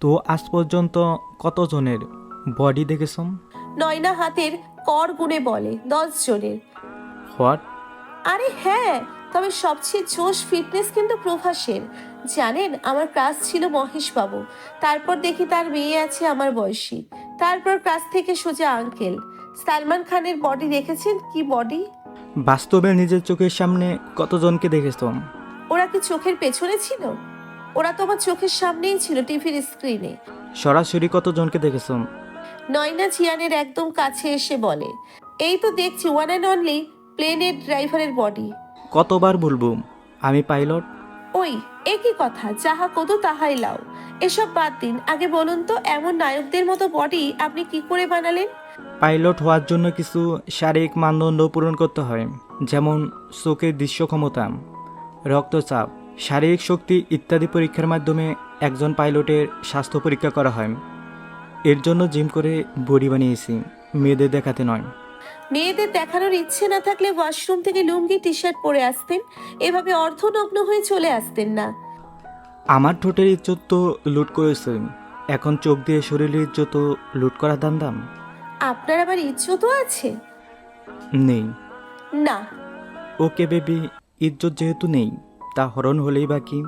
তো আজ পর্যন্ত কতজনের বডি দেখেছ নয়না হাতের কর গুণে বলে দশ জনের। হোয়াট আরে হ্যাঁ তবে সবচেয়ে জোশ ফিটনেস কিন্তু প্রভাসের। জানেন আমার ক্রাশ ছিল মহেশ বাবু তারপর দেখি তার মেয়ে আছে আমার বয়সী। তারপর ক্রাশ থেকে সোজা আঙ্কেল সালমান খানের বডি দেখেছেন? কি বডি বাস্তবে নিজের চোখের সামনে কতজনকে দেখেছ ওরা কি চোখের পেছনে ছিল? ওরা তো আমার চোখের সামনেই ছিল টিভির স্ক্রিনে। সরাসরি কতজনকে দেখেছ? নয়না জিয়ানের একদম কাছে এসে বলে এই তো দেখছি ওয়ান অ্যান্ড অনলি প্লেনের ড্রাইভারের বডি কতবার বলব আমি পাইলট ওই একই কথা যাহা কত তাহাই লাও। এসব বাদ দিন আগে বলুন তো এমন নায়কদের মতো বডি আপনি কি করে বানালেন? পাইলট হওয়ার জন্য কিছু শারীরিক মানদণ্ড পূরণ করতে হয় যেমন চোখের দৃশ্য ক্ষমতা রক্তচাপ শারীরিক শক্তি ইত্যাদি পরীক্ষার মাধ্যমে একজন পাইলটের স্বাস্থ্য পরীক্ষা করা হয়। এর জন্য জিম করে বডি বানিয়েছি মেয়েদের দেখাতে নয়। মেয়েদের দেখানোর ইচ্ছে না থাকলে ওয়াশরুম থেকে লুঙ্গি টি শার্ট পরে আসতেন এভাবে অর্ধনগ্ন হয়ে চলে আসতেন না। আমার ঠোঁটের ইজ্জত তো লুট করেছে এখন চোখ দিয়ে শরীরের ইজ্জত লুট করার দাম দাম আপনার আবার ইজ্জতও আছে? নেই। না। ওকে বেবি ইজ্জত যেহেতু নেই। তা হরণ হলেই বাকি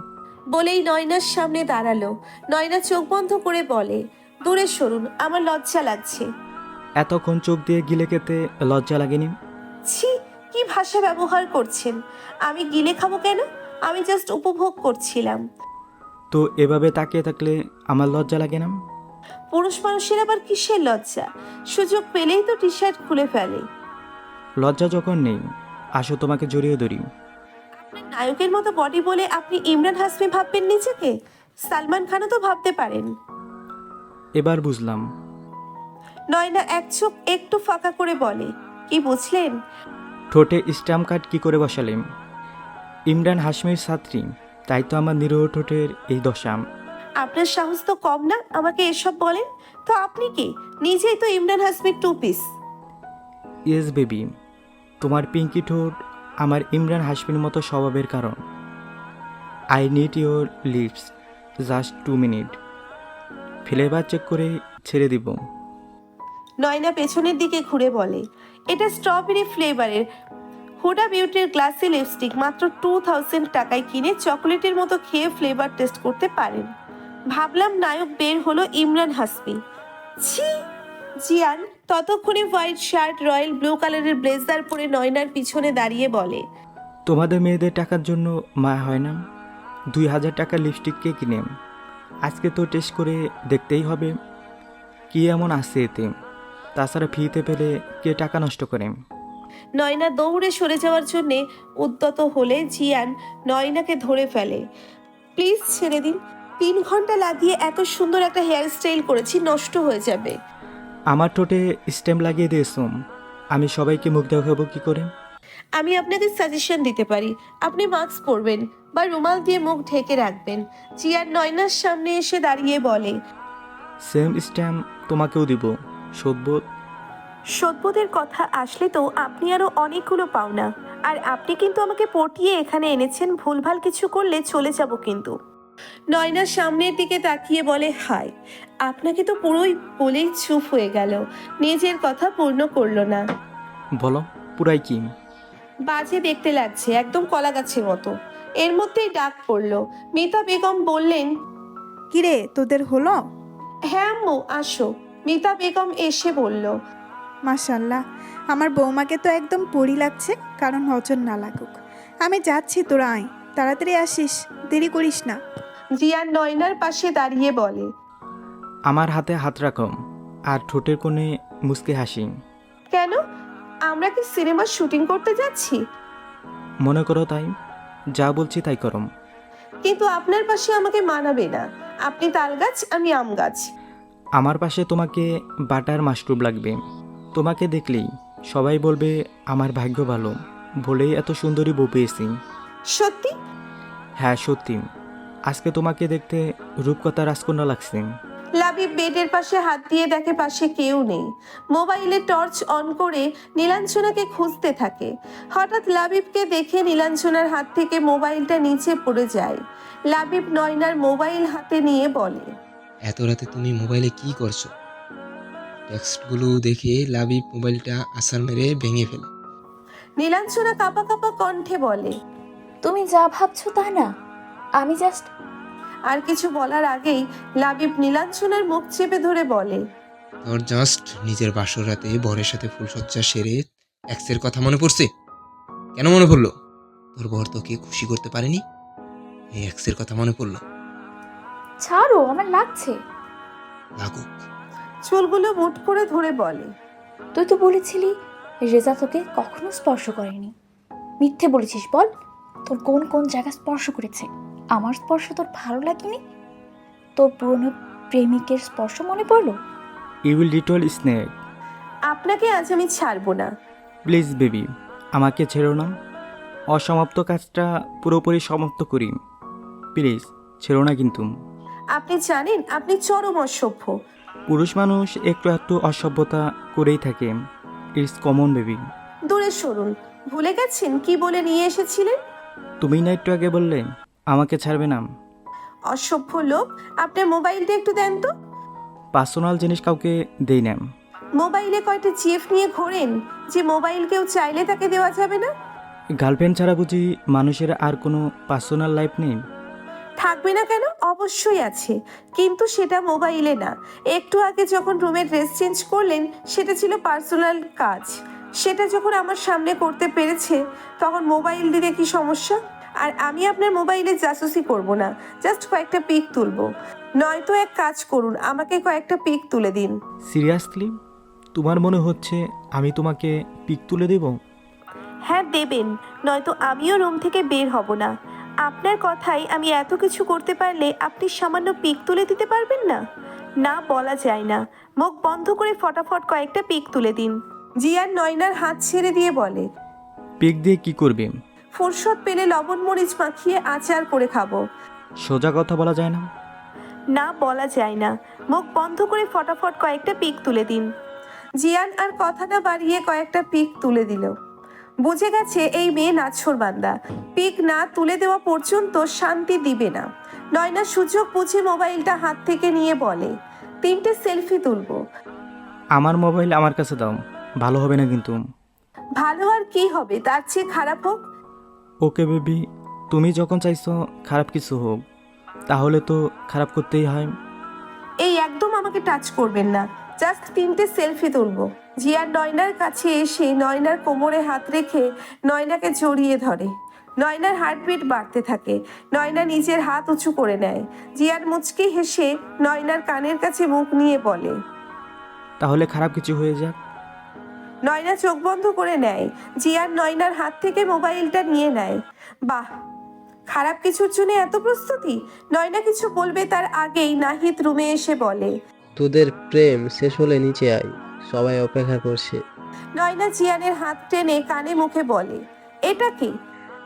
বলেই নয়নার সামনে দাঁড়াল। নয়না চোখ বন্ধ করে বলে দূরে সরুন আমার লজ্জা লাগছে। এতক্ষণ চোখ দিয়ে গিলে খেতে লজ্জা লাগেনি? ছি কি ভাষা ব্যবহার করছেন? আমি গিলে খাব কেন? আমি জাস্ট উপভোগ করছিলাম। তো এভাবে তাকিয়ে থাকলে আমার লজ্জা লাগে না? পুরুষ মানুষের আবার কিসের লজ্জা? সুযোগ পেলেই তো টি শার্ট খুলে ফেলে। লজ্জা যখন নেই আসো তোমাকে জড়িয়ে ধরি। আপনার নায়কের মতো বডি বলে আপনি ইমরান হাসমি ভাববেন নিজেকে? সালমান খানও তো ভাবতে পারেন। এবার বুঝলাম। নয়না এক চোখ একটু ফাঁকা করে বলে কি বুঝলেন? ঠোঁটে স্ট্যাম্প কার্ড কি করে বসালেন ইমরান হাসমির ছাত্রী তাই তো আমার নিরহ ঠোঁটের এই দশা। আপনার সাহস তো কম না? আমাকে এসব বলেন? তো আপনি কি? নিজেই তো ইমরান হাসমির টু পিস ইয়েস বেবি তোমার পিঙ্কি ঠোঁট আমার ইমরান হাসমির মতো স্বভাবের কারণ। I need your lips just two minute flavour check করে ছেড়ে দিব। নয়না পেছনের দিকে ঘুরে বলে, এটা স্ট্রবেরি ফ্লেভারের হুডা বিউটির গ্লাসি লিপস্টিক মাত্র টু থাউজেন্ড টাকায় কিনে চকলেটের মতো খেয়ে ফ্লেভার টেস্ট করতে পারেন। ভাবলাম নায়ক বের হলো ইমরান হাসমি। ছি, জিয়ান ততক্ষণে হোয়াইট শার্ট রয়্যাল ব্লু কালারের ব্লেজার পরে নয়নার পিছনে দাঁড়িয়ে বলে তোমাদের মেয়েদের টাকার জন্য মা হয় না? দুই হাজার টাকা লিপস্টিক কে কিনে? আজকে তো টেস্ট করে দেখতেই হবে। কি এমন আছে এতে? তাছাড়া ফিতে পেলে কে টাকা নষ্ট করে? নয়না দৌড়ে সরে যাওয়ার জন্যে উদ্যত হলে জিয়ান নয়নাকে ধরে ফেলে। প্লিজ ছেড়ে দিন। তিন ঘণ্টা লাগিয়ে এত সুন্দর একটা হেয়ার স্টাইল করেছি নষ্ট হয়ে যাবে। আমার ঠোঁটে স্ট্যাম্প লাগিয়ে দিয়েছুম আমি সবাইকে মুখ দেখাবো কি করে? আমি আপনাকে সাজেশন দিতে পারি। আপনি মাস্ক পরবেন বা রুমাল দিয়ে মুখ ঢেকে রাখবেন। জিয়ান নয়নার সামনে এসে দাঁড়িয়ে বলে সেম স্ট্যাম্প তোমাকেও দিব সদ্বোধ সত্যবোধের কথা আসলে তো আপনি আরও অনেকগুলো পাওনা। আর আপনি কিন্তু আমাকে পটিয়ে এখানে এনেছেন ভুলভাল কিছু করলে চলে যাব কিন্তু। নয়না সামনের দিকে তাকিয়ে বলে হাই আপনাকে তো পুরোই বলেই চুপ হয়ে গেল। নিজের কথা পূর্ণ করল না। বলো পুরাই কি? বাজে দেখতে লাগছে একদম কলা গাছের মতো। এর মধ্যেই ডাক পড়ল। মিতা বেগম বললেন কিরে তোদের হলো? হ্যাঁ আম্মু আসো। মিতা বেগম এসে বলল মাশাল্লাহ আমার বৌমাকে তো একদম পরি লাগছে কারণ নজর না লাগুক। আমি যাচ্ছি তোরা আয়। তাড়াতাড়ি আসিস দেরি করিস না। জিয়ান নয়নার পাশে দাঁড়িয়ে বলে আমার হাতে হাত রাখো আর ঠোঁটের কোণে মুসকে হাসি। কেন? আমরা কি সিনেমার শুটিং করতে যাচ্ছি? মনে করো তাই যা বলছি তাই করম কিন্তু আপনার পাশে আমাকে মানাবে না। আপনি তাল গাছ আমি আম গাছ। আমার পাশে তোমাকে বাটার মাশরুম লাগবে। তোমাকে দেখলেই সবাই বলবে আমার ভাগ্য ভালো। বলেই এত সুন্দরী বউ পেয়েছি। সত্যি? হ্যাঁ সত্যি। আজকে তোমাকে দেখতে রূপকথা রাজকন্যা লাগছে। লাবিব বেডের পাশে হাত দিয়ে দেখে পাশে কেউ নেই। মোবাইলে টর্চ অন করে নীলাঞ্জনাকে খুঁজতে থাকে। হঠাৎ লাবিবকে দেখে নীলাঞ্জনার হাত থেকে মোবাইলটা নিচে পড়ে যায়। লাবিব নয়নার মোবাইল হাতে নিয়ে বলে এত রাতে তুমি মোবাইলে কি করছ? টেক্সটগুলো দেখে লাবিব মোবাইলটা আসার মেরে ভেঙে ফেলে। নীলাঞ্চনা কাপা কাপা কণ্ঠে বলে তুমি যা ভাবছ তা না। আমি জাস্ট আর কিছু বলার আগেই লাবিব নীলাঞ্চনার মুখ চেপে ধরে বলে তোর জাস্ট নিজের বাসর রাতে বরের সাথে ফুলসজ্জা সেরে এক্সের কথা মনে পড়ছে? কেন মনে পড়ল? তোর বর তোকে খুশি করতে পারেনি? এই এক্সের কথা মনে পড়ল। ছাড়ো আমার লাগছে। লাগুক। চুলগুলো মুট করে ধরে বলে তুই তো বলেছিলি রেজা তোকে কখনো স্পর্শ করেনি। মিথ্যে বলেছিস বল তোর কোন কোন জায়গা স্পর্শ করেছে? আমার স্পর্শ তোর ভালো লাগেনি? তোর পুরনো প্রেমিকের স্পর্শ মনে পড়ল? ইউল লিটল স্নেক আপনাকে আজ আমি ছাড়বো না। প্লিজ বেবি আমাকে ছেড়ো না। অসমাপ্ত কাজটা পুরোপুরি সমাপ্ত করি। প্লিজ ছেড়ো না কিন্তু। আপনি জানেন আপনি চরম অসভ্য। পুরুষ মানুষ একটু একটু অসভ্যতা করেই থাকে। ইটস কমন বেবি দূরে সরুন। ভুলে গেছেন কি বলে নিয়ে এসেছিলেন? তুমি না একটু আগে বললে আমাকে ছাড়বে না। অসভ্য লোক আপনার মোবাইলটা একটু দেন তো। পার্সোনাল জিনিস কাউকে দেই না। মোবাইলে কয়টা জিএফ নিয়ে ঘোরেন যে মোবাইল কেউ চাইলে তাকে দেওয়া যাবে না? গার্লফ্রেন্ড ছাড়া বুঝি মানুষের আর কোনো পার্সোনাল লাইফ নেই? থাকবে না কেন? অবশ্যই আছে। কিন্তু সেটা মোবাইলে না। একটু আগে যখন রুমের ড্রেস চেঞ্জ করলেন সেটা ছিল পার্সোনাল কাজ। সেটা যখন আমার সামনে করতে পেরেছে তখন মোবাইল দিলে কি সমস্যা? আর আমি আপনার মোবাইলে জাসুসি করব না। জাস্ট কয়েকটা পিক তুলবো। নয়তো এক কাজ করুন আমাকে কয়েকটা পিক তুলে দিন। সিরিয়াসলি তোমার মনে হচ্ছে আমি তোমাকে পিক তুলে দেব? হ্যাঁ দেবেন। নয়তো আমিও রুম থেকে বের হব না। আপনার কথাই আমি এত কিছু করতে পারলে আপনি সামান্য পিক তুলে দিতে পারবেন না? না বলা যায় না। মুখ বন্ধ করে ফটাফট কয়েকটা পিক তুলে দিন। জিয়ার নয়নার হাত ছেড়ে দিয়ে বলে পিক দিয়ে কি করবে ফুরসত পেলে লবণ মরিচ মাখিয়ে আচার করে খাব। সোজা কথা বলা যায় না? না বলা যায় না। মুখ বন্ধ করে ফটাফট কয়েকটা পিক তুলে দিন। জিয়ান আর কথা না বাড়িয়ে কয়েকটা পিক তুলে দিল। বুঝে গেছে এই মেয়ে নাছর বান্দা। পিক না তুলে দেওয়া পর্যন্ত শান্তি দিবে না। নয়না সুযোগ বুঝে মোবাইলটা হাত থেকে নিয়ে বলে তিনটে সেলফি তুলবো। আমার মোবাইল আমার কাছে দাও। ভালো হবে না কিন্তু। ভালো আর কি হবে? তার চেয়ে খারাপ হোক? ওকে বেবি তুমি যখন চাইছো খারাপ কিছু হোক তাহলে তো খারাপ করতেই হয়। এই একদম আমাকে টাচ করবেন না। জাস্ট তিনটে সেলফি তুলব। জিয়ার নয়নার কাছে এসে নয়নার কোমরে হাত রেখে নয়নাকে জড়িয়ে ধরে। নয়নার হার্টবিট বাড়তে থাকে। নয়না নিজের হাত উঁচু করে নেয়। জিয়ার মুচকি হেসে নয়নার কানের কাছে মুখ নিয়ে বলে তাহলে খারাপ কিছু হয়ে যাক। নয়না চোখ বন্ধ করে নেয়। জিয়ার নয়নার হাত থেকে মোবাইলটা নিয়ে নেয়। বাহ খারাপ কিছুর জন্য এত প্রস্তুতি? নয়না কিছু বলবে তার আগেই নাহিদ রুমে এসে বলে। তোদের প্রেম শেষ হলে নিচে আয় সবাই অপেক্ষা করছে। নয়না জিয়ানের হাত টেনে কানে মুখে বলে এটা কি?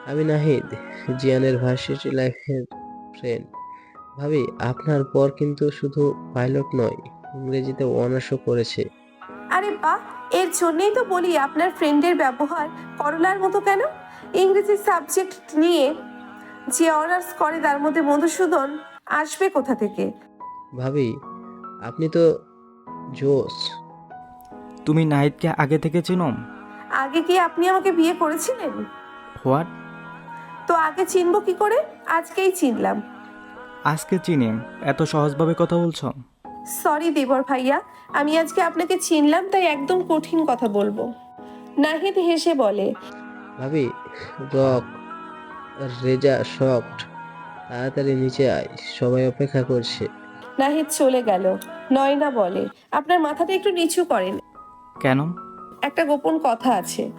আমি নাহিদ জিয়ানের ভার্সিটি লাইফের ফ্রেন্ড ভাবি আপনার পর কিন্তু শুধু পাইলট নয় ইংরেজিতে অনার্সও করেছে। আরে বাহ এর জন্যই তো বলি আপনার ফ্রেন্ডের ব্যবহার করলার মতো কেন? ইংরেজি সাবজেক্ট নিয়ে যে অনার্স করে তার মধ্যে মধুসূদন আসবে কোথা থেকে? ভাবি আপনি তো জোস। তুমি নাহিদকে আগে থেকে চেনো? আগে কি আপনি আমাকে বিয়ে করেছিলেন? হোয়াট? তো আগে চিনবো কি করে? আজকেই চিনলাম। আজকে চিনি। এত সহজভাবে কথা বলছো? সরি দেবর ভাইয়া। আমি আজকে আপনাকে চিনলাম তাই একদম কঠিন কথা বলব। নাহিদ হেসে বলে ভাবি রক রেজা শক্ট। তাড়াতাড়ি নিচে আয় সবাই অপেক্ষা করছে। নাহিদ চলে গেল। নয়না বলে আপনার মাথাটা একটু নিচু করেন। কেন? একটা গোপন কথা আছে।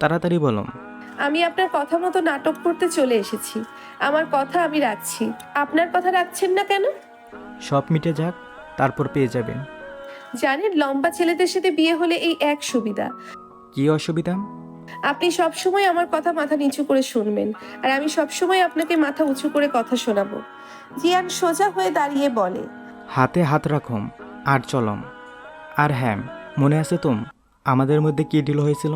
তাড়াতাড়ি বলো আমি আপনার কথা মতো নাটক করতে চলে এসেছি। আমার কথা আমি রাখছি। আপনার কথা রাখছেন না কেন? সব মিটে যাক তারপর পেয়ে যাবেন। জানেন লম্বা ছেলেদের সাথে বিয়ে হলে এই এক সুবিধা। কি অসুবিধা? আপনি সব সময় আমার কথা মাথা নিচু করে শুনবেন আর আমি সব সময় আপনাকে মাথা উঁচু করে কথা শোনাবো। জিয়ান সোজা হয়ে দাঁড়িয়ে বলে হাতে হাত রাখো আর চলম আর হ্যাঁ মনে আছে তো আমাদের মধ্যে কি ডিল হয়েছিল?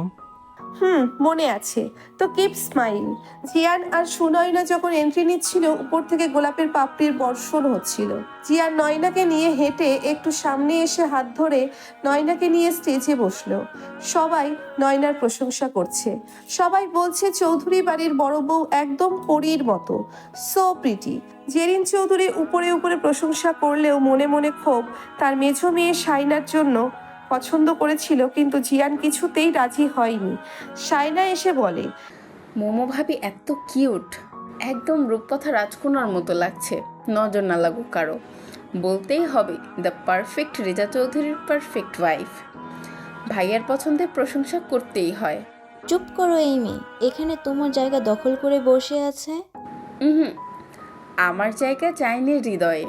হুম, মনে আছে। তো কিপ স্মাইল জিয়ান আর সুনয়না যখন এন্ট্রি নিচ্ছিল, উপর থেকে গোলাপের পাপড়ির বর্ষণ হচ্ছিল। জিয়ান নয়নাকে নিয়ে হেঁটে একটু সামনে এসে হাত ধরে নয়নাকে নিয়ে স্টেজে বসল। সবাই নয়নার প্রশংসা করছে। সবাই বলছে, চৌধুরী বাড়ির বড় বউ একদম পরীর মতো। সো প্রিটি জেরিন চৌধুরী উপরে উপরে প্রশংসা করলেও মনে মনে ক্ষোভ, তার মেঝো মেয়ে সাইনার জন্য পছন্দ করেছিল কিন্তু জিয়ান কিছুতেই রাজি হয়নি। সাইনা এসে বলে মোমো ভাবি এত কিউট। একদম রূপকথা রাজকুমার মতো লাগছে নজর না লাগুক কারও। বলতেই হবে দ্য পারফেক্ট রেজা চৌধুরীর পারফেক্ট ওয়াইফ ভাইয়ার পছন্দের প্রশংসা করতেই হয়। চুপ করো এমি। এখানে তোমার জায়গা দখল করে বসে আছে। হুম আমার জায়গা জাইনের হৃদয়ে।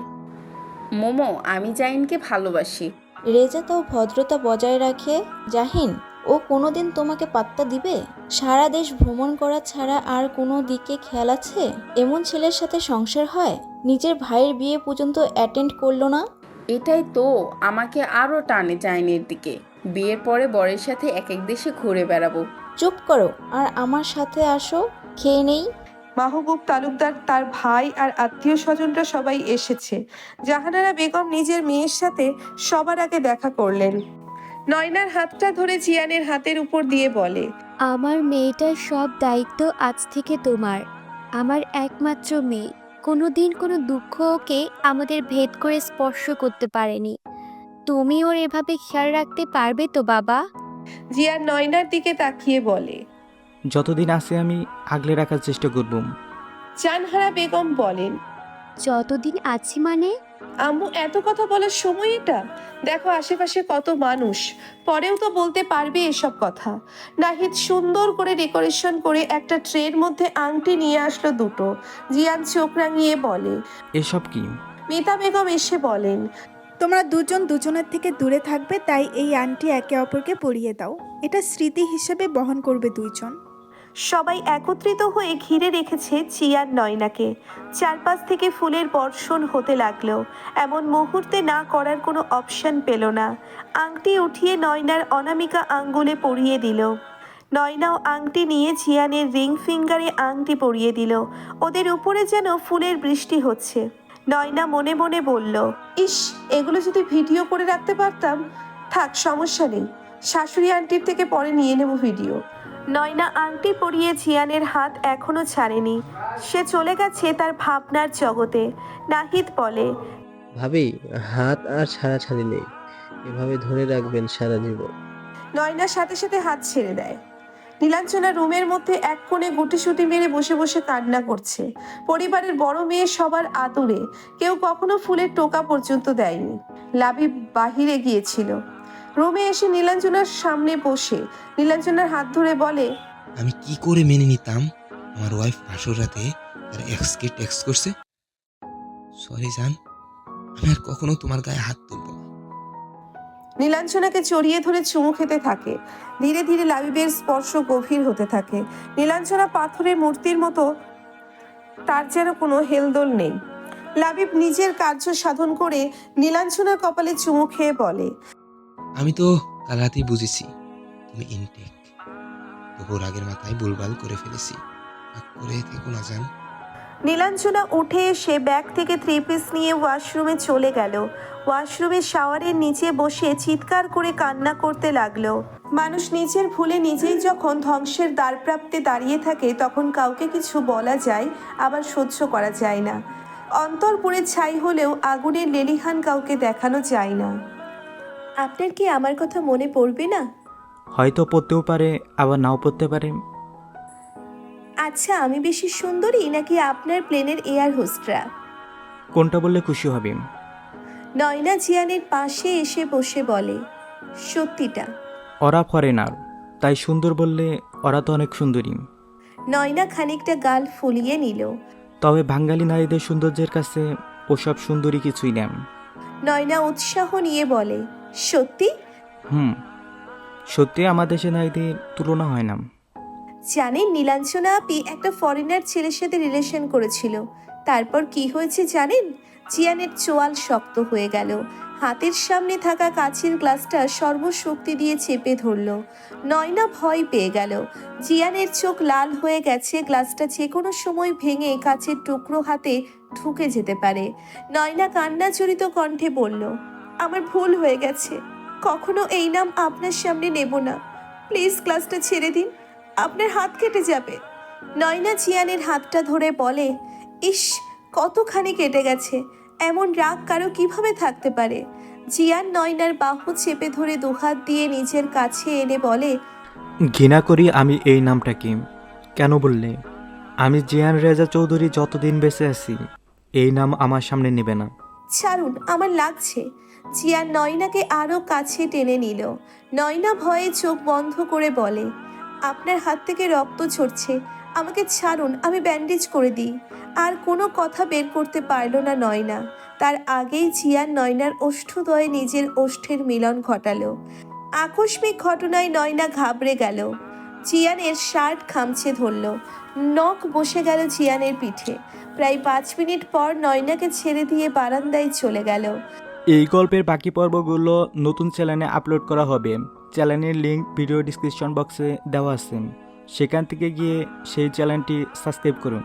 মোমো আমি জাইনকে ভালোবাসি। রেজা তাও ভদ্রতা বজায় রাখে। জাহিন ও কোনোদিন তোমাকে পাত্তা দিবে? সারা দেশ ভ্রমণ করা ছাড়া আর কোনো দিকে খেয়াল আছে? এমন ছেলের সাথে সংসার হয়? নিজের ভাইয়ের বিয়ে পর্যন্ত অ্যাটেন্ড করল না? এটাই তো আমাকে আরও টানে জাইনের দিকে। বিয়ের পরে বরের সাথে এক এক দেশে ঘুরে বেড়াবো। চুপ করো আর আমার সাথে আসো খেয়ে নেই। মাহবুব তালুকদার তার ভাই আর আত্মীয় স্বজনরা সবাই এসেছে। জাহানারা বেগম নিজের মেয়ের সাথে সবার আগে দেখা করলেন। নয়নার হাতটা ধরে জিয়ানের হাতের উপর দিয়ে বলে আমার মেয়েটার সব দায়িত্ব আজ থেকে তোমার। আমার একমাত্র মেয়ে। কোনোদিন কোনো দুঃখ ওকে আমাদের ভেদ করে স্পর্শ করতে পারেনি। তুমি ওর এভাবে খেয়াল রাখতে পারবে তো বাবা? জিয়ান নয়নার দিকে তাকিয়ে বলে যতদিন আছে আমি আগলে রাখার চেষ্টা করব। জানহারা বেগম বলেন যতদিন আছি মানে? আম্মু এত কথা বলার সময় এটা? দেখো আশেপাশে কত মানুষ পরেও তো বলতে পারবে এসব কথা। নাহিদ সুন্দর করে ডেকোরেশন করে একটা ট্রের মধ্যে আংটি নিয়ে আসলো দুটো। জিয়ান চোখ রাঙিয়ে বলে এসব কি? মিতা বেগম এসে বলেন তোমরা দুজন দুজনের থেকে দূরে থাকবে তাই এই আন্টি একে অপরকে পরিয়ে দাও। এটা স্মৃতি হিসেবে বহন করবে দুইজন। সবাই একত্রিত হয়ে ঘিরে রেখেছে চিয়ার নয়নাকে। চারপাশ থেকে ফুলের বর্ষণ হতে লাগল। এমন মুহূর্তে না করার কোনো অপশন পেল না। আংটি উঠিয়ে নয়নার অনামিকা আঙ্গুলে পরিয়ে দিল। নয়নাও আংটি নিয়ে জিয়ানের রিং ফিঙ্গারে আংটি পরিয়ে দিল। ওদের উপরে যেন ফুলের বৃষ্টি হচ্ছে। নয়না মনে মনে বলল, ইস, এগুলো যদি ভিডিও করে রাখতে পারতাম। থাক, সমস্যা নেই। শাশুড়ি আন্টির থেকে পরে নিয়ে নেব ভিডিও। নয়না আংটি পরিয়ে জিয়ানের হাত এখনও ছাড়েনি। সে চলে গেছে তার ভাবনার জগতে। নাহিদ বলে ভাবি হাত আর ছাড়াছাড়ি নেই। এভাবে ধরে রাখবেন সারা জীবন। নয়নার সাথে সাথে হাত ছেড়ে দেয়। নীলাঞ্চনা রুমের মধ্যে এক কোণে গুটিসুটি মেরে বসে বসে কান্না করছে। পরিবারের বড় মেয়ে সবার আদুরে। কেউ কখনো ফুলের টোকা পর্যন্ত দেয়নি। লাবি বাহিরে গিয়েছিল। রুমে এসে নীলাঞ্জনার সামনে বসে। নীলাঞ্জনার হাত ধরে বলে আমি কি করে মেনে নিতাম? আমার ওয়াইফ ভাসর রাতে তার এক্সকে টেক্সট করছে। সরি জান আমি আর কখনো তোমার গায়ে হাত তুলবো না। নীলাঞ্জনাকে চড়িয়ে ধরে চুমু খেতে থাকে। ধীরে ধীরে লাবিবের স্পর্শ গভীর হতে থাকে। নীলাঞ্জনা পাথরের মূর্তির মতো তার যেন কোনো হেলদোল নেই। লাবিব নিজের কার্য সাধন করে নীলাঞ্জনার কপালে চুমু খেয়ে বলে আমি তো কাল রাতেই বুঝেছি, তুমি ইনটেক তবু রাগের মাথায় ভুলভাল করে ফেলেছি। করে থেকো না, জান। নীলাঞ্জনা উঠে এসে ব্যাগ থেকে থ্রি পিস নিয়ে ওয়াশরুমে চলে গেল। ওয়াশরুমে শাওয়ারের নিচে বসে চিৎকার করে কান্না করতে লাগল। মানুষ নিজের ভুলে নিজেই যখন ধ্বংসের দ্বারপ্রাপ্তে দাঁড়িয়ে থাকে, তখন কাউকে কিছু বলা যায়, আবার সহ্য করা যায় না। অন্তর পুড়ে ছাই হলেও আগুনের লেলিহান কাউকে দেখানো যায় না। আপনার কি আমার কথা মনে পড়বে না? হয়তো পড়তেও পারে আবার নাও পড়তে পারে। আচ্ছা আমি বেশি সুন্দরী নাকি আপনার প্লেনের এয়ার হোস্টরা? কোনটা বললে খুশি হবে? নয়না জিয়ানের পাশে এসে বসে বলে সত্যিটা। ওরা ফরেনার তাই সুন্দর বললে ওরা তো অনেক সুন্দরী। নয়না খানিকটা গাল ফুলিয়ে নিল। তবে বাঙালি নারীদের সৌন্দর্যের কাছে ওসব সুন্দরী কিছুই নেন নয়না উৎসাহ নিয়ে বলে সত্যি? হুম সত্যি আমার দেশে নারীদের তুলনা হয় না। জানেন নীলাঞ্জনা আপি একটা ফরেনার ছেলের সাথে রিলেশন করেছিল। তারপর কি হয়েছে জানেন? জিয়ানের চোয়াল শক্ত হয়ে গেল। হাতের সামনে থাকা কাছের গ্লাসটা সর্বশক্তি দিয়ে চেপে ধরল। নয়না ভয় পেয়ে গেল। জিয়ানের চোখ লাল হয়ে গেছে গ্লাসটা যে কোনো সময় ভেঙে কাছের টুকরো হাতে ঢুকে যেতে পারে। নয়না কান্নাচরিত কণ্ঠে বলল আমার ভুল হয়ে গেছে। কখনো এই নাম আপনার সামনে নেব না। প্লিজ ক্লাসটা ছেড়ে দিন। আপনার হাত কেটে যাবে। নয়না জিয়ানের হাতটা ধরে বলে ইস কতখানি কেটে গেছে। এমন রাগ কারও কীভাবে থাকতে পারে? জিয়ান নয়নার বাহু চেপে ধরে দুহাত দিয়ে নিজের কাছে এনে বলে ঘৃণা করি আমি এই নামটা কি কেন বললে? আমি জিয়ান রেজা চৌধুরী যতদিন বেঁচে আছি এই নাম আমার সামনে নেবে না। ছাড়ুন আমার লাগছে। জিয়ান নয়নাকে আরও কাছে টেনে নিল। নয়না ভয়ে চোখ বন্ধ করে বলে, আপনার হাত থেকে রক্ত ঝরছে, আমাকে ছাড়ুন, আমি ব্যান্ডেজ করে দিই। আর কোনো কথা বের করতে পারল না নয়না। তার আগেই জিয়ান নয়নার ওষ্ঠদয়ে নিজের ওষ্ঠের মিলন ঘটালো। আকস্মিক ঘটনায় নয়না ঘাবড়ে গেল। জিয়ানের শার্ট খামছে ধরল। নখ বসে গেল জিয়ানের পিঠে। প্রায় পাঁচ মিনিট পর নয়নাকে ছেড়ে দিয়ে বারান্দায় চলে গেল। এই গল্পের বাকি পর্বগুলো নতুন চ্যানেলে আপলোড করা হবে। চ্যানেলের লিঙ্ক ভিডিও ডিসক্রিপশন বক্সে দেওয়া আছে। সেখান থেকে গিয়ে সেই চ্যানেলটি সাবস্ক্রাইব করুন।